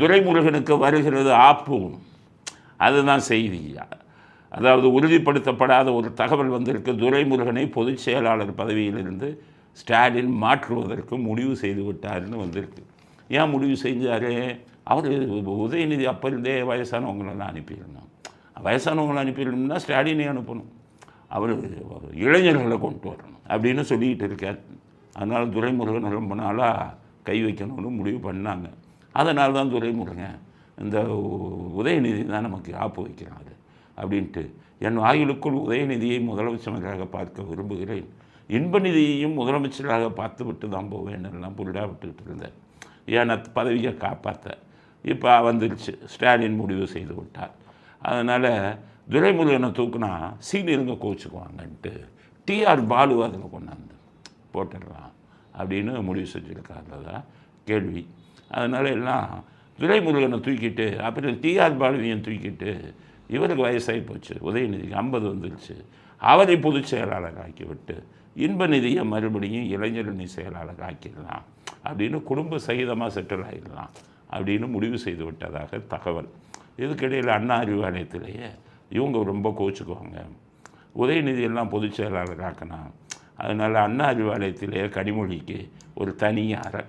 துரைமுருகனுக்கு வருகிறது ஆப்பும் அதுதான் செய்தி. அதாவது உறுதிப்படுத்தப்படாத ஒரு தகவல் வந்திருக்கு. துரைமுருகனை பொதுச் செயலாளர் பதவியிலிருந்து ஸ்டாலின் மாற்றுவதற்கு முடிவு செய்து விட்டார்னு வந்திருக்கு. ஏன் முடிவு செஞ்சார்? அவர் உதயநிதி அப்போ இருந்தே வயசானவங்களெல்லாம் அனுப்பியிருந்தோம் வயசானவங்களை அனுப்பியிருந்தோம்னா ஸ்டாலினை அனுப்பணும். அவர் இளைஞர்களை கொண்டு வரணும் அப்படின்னு சொல்லிக்கிட்டு இருக்கார். அதனால் துரைமுருகன் ரொம்ப நாளாக கை வைக்கணும்னு முடிவு பண்ணாங்க. அதனால் தான் துரைமுருகன் இந்த உதயநிதி தான் நமக்கு ஆப்பு வைக்கிறாரு அப்படின்ட்டு என் வாயிலுக்குள் உதயநிதியை முதலமைச்சராக பார்க்க விரும்புகிறேன். இன்பநிதியையும் முதலமைச்சராக பார்த்து விட்டு தான் போவேன் எல்லாம் புரிடா விட்டுக்கிட்டு இருந்தேன் ஏன்னா பதவியை காப்பாற்ற? இப்போ வந்துருச்சு. ஸ்டாலின் முடிவு செய்து விட்டார். அதனால் துரைமுருகனை தூக்குனா சீனியருங்க கோச்சுக்குவாங்கன்ட்டு டிஆர் பாலு அதில் கொண்டாந்து போட்டுடலாம் அப்படின்னு முடிவு செஞ்சுருக்காங்க தான் கேள்வி. அதனால் எல்லாம் துரைமுருகனை தூக்கிட்டு அப்புறம் டிஆர் பாலுவியன் தூக்கிட்டு இவருக்கு வயசாகி போச்சு. உதயநிதிக்கு ஐம்பது வந்துருச்சு. அவரை பொதுச் செயலாளர் ஆக்கிவிட்டு இன்ப நிதியை மறுபடியும் இளைஞரணி செயலாளர் ஆக்கிடலாம் அப்படின்னு குடும்ப சகிதமாக செட்டில் ஆகிடலாம் அப்படின்னு முடிவு செய்து விட்டதாக தகவல். இதுக்கிடையில் அண்ணா அறிவாலயத்திலேயே இவங்க ரொம்ப கோச்சுக்குவாங்க. உதயநிதி எல்லாம் பொதுச் செயலாளர் ஆக்கினான் அதனால் அண்ணா அறிவாலயத்திலேயே கனிமொழிக்கு ஒரு தனி அறை.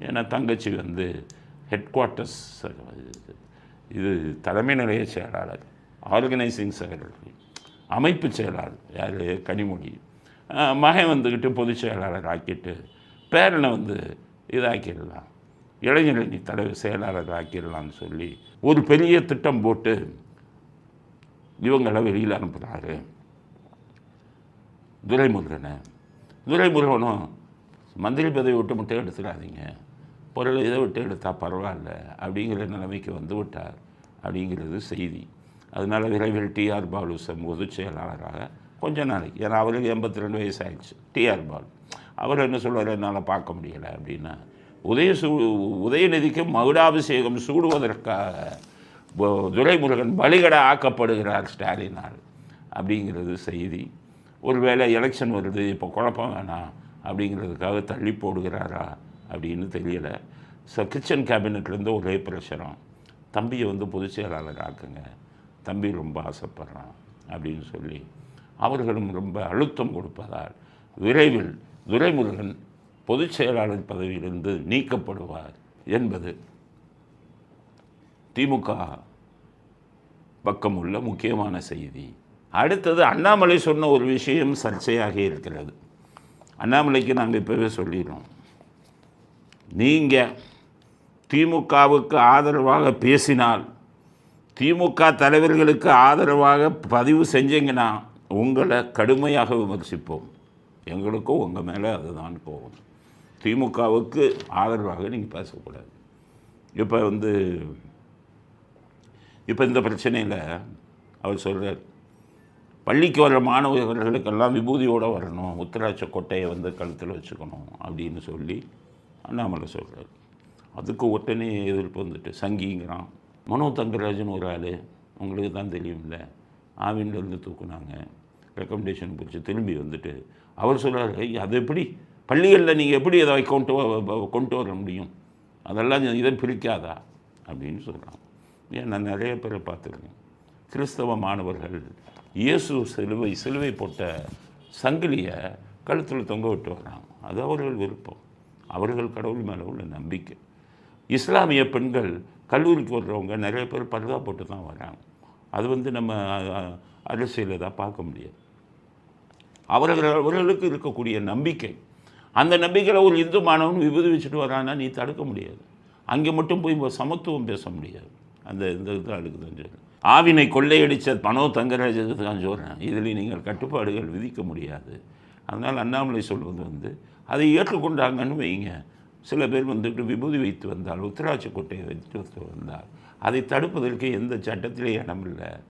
ஏன்னா தங்கச்சி வந்து ஹெட் குவார்ட்டர்ஸ் இது தலைமை நிலைய செயலாளர் ஆர்கனைசிங் செயலாளர் அமைப்பு செயலாளர் யார்? கனிமொழி. மகன் வந்துக்கிட்டு பொதுச் செயலாளர் ஆக்கிட்டு பேரனை வந்து இதாக்கிடலாம். இளைஞரணி தலைவர் செயலாளர் ஆக்கிடலாம்னு சொல்லி ஒரு பெரிய திட்டம் போட்டு இவங்களை வெளியில் அனுப்புகிறாரு துரைமுருகனை. துரைமுருகனும் மந்திரி பதவி விட்டு மட்டும் எடுத்துக்காதீங்க பொருள் இதை விட்டு எடுத்தால் பரவாயில்ல அப்படிங்கிற நிலைமைக்கு வந்து விட்டார் அப்படிங்கிறது செய்தி. அதனால் விரைவில் டிஆர் பாலு சம் பொதுச் செயலாளராக கொஞ்ச நாளைக்கு ஏன்னா அவருக்கு எண்பத்தி ரெண்டு வயசு ஆயிடுச்சு டிஆர் பாலு. அவர் என்ன சொல்வார் என்னால் பார்க்க முடியலை அப்படின்னா உதய சூ உதயநிதிக்கு மகுடாபிஷேகம் சூடுவதற்காக துரைமுருகன் பலிகட ஆக்கப்படுகிறார் ஸ்டாலினால் அப்படிங்கிறது செய்தி. ஒருவேளை எலெக்ஷன் வருது இப்போ குழப்பம் வேணாம் அப்படிங்கிறதுக்காக தள்ளி போடுகிறாரா அப்படின்னு தெரியலை. ஸோ கிச்சன் கேபினட்லேருந்து ஒரே பிரஷரம். தம்பியை வந்து பொதுச் செயலாளர் ஆக்குங்க. தம்பி ரொம்ப ஆசைப்படுறான் அப்படின்னு சொல்லி. அவர்களும் ரொம்ப அழுத்தம் கொடுப்பதால் விரைவில் துரைமுருகன் பொதுச் செயலாளர் பதவியிலிருந்து நீக்கப்படுவார் என்பது திமுக பக்கம் உள்ள முக்கியமான செய்தி. அடுத்தது அண்ணாமலை சொன்ன ஒரு விஷயம் சர்ச்சையாக இருக்கிறது. அண்ணாமலைக்கு நாங்கள் இப்போவே சொல்லிடுறோம். நீங்கள் திமுகவுக்கு ஆதரவாக பேசினால் திமுக தலைவர்களுக்கு ஆதரவாக பதிவு செஞ்சீங்கன்னா உங்களை கடுமையாக விமர்சிப்போம். எங்களுக்கும் உங்கள் மேலே அதுதான் போகும் திமுகவுக்கு ஆதரவாக நீங்கள் பேசக்கூடாது. இப்போ வந்து இப்போ இந்த பிரச்சனையில் அவர் சொல்கிறார் பள்ளிக்கு வர மாணவர்களுக்கெல்லாம் விபூதியோடு வரணும். உத்தராட்ச கொட்டையை வந்து கழுத்தில் வச்சுக்கணும். அப்படின்னு சொல்லி அண்ணாமலை சொல்கிறார் அதுக்கு உடனே எதிர்ப்பு வந்துட்டு சங்கிங்கிறான். மனோ தங்கராஜன் ஒரு ஆள் உங்களுக்கு தான் தெரியும்ல ஆவின்லேருந்து தூக்குனாங்க. ரெக்கமெண்டேஷன் பிடிச்சி திரும்பி வந்துட்டு அவர் சொல்கிறார் "ஐய், அது எப்படி? பள்ளிகளில் நீங்கள் எப்படி அதை கொண்டு கொண்டு வர முடியும்? அதெல்லாம் இதை பிரிக்காதா? அப்படின்னு சொல்கிறான் ஏன் நான் நிறைய பேரை பார்த்துருக்கேன். கிறிஸ்தவ மாணவர்கள் இயேசு சிலுவை சிலுவை போட்ட சங்கிலியை கழுத்தில் தொங்க விட்டு வர்றாங்க. அது அவர்கள் விருப்பம். அவர்கள் கடவுள் மேலே உள்ள நம்பிக்கை. இஸ்லாமிய பெண்கள் கல்லூரிக்கு வர்றவங்க நிறைய பேர் பர்தா போட்டு தான் வராங்க. அது வந்து நம்ம அரசியலில் தான் பார்க்க முடியாது. அவர்கள் அவர்களுக்கு இருக்கக்கூடிய நம்பிக்கை. அந்த நம்பிக்கையில் ஒரு இந்து மாணவன் விபூதி வச்சுட்டு வரான்னா நீ தடுக்க முடியாது. அங்கே மட்டும் போய் சமத்துவம் பேச முடியாது. அந்த இந்த இதுதான் அடுக்குதுன்னு சொல்லி. ஆவினை கொள்ளையடித்த மனோ தங்கராஜ் தான் சொல்கிறேன் இதில் நீங்கள் கட்டுப்பாடுகள் விதிக்க முடியாது. அதனால் அண்ணாமலை சொல்வது வந்து அதை ஏற்றுக்கொண்டாங்கன்னு வைங்க. சில பேர் வந்துட்டு விபூதி வைத்து வந்தால் உத்தராட்சி கொட்டையை வைத்து வந்தால் அதை தடுப்பதற்கு எந்த சட்டத்திலே இடமில்லை.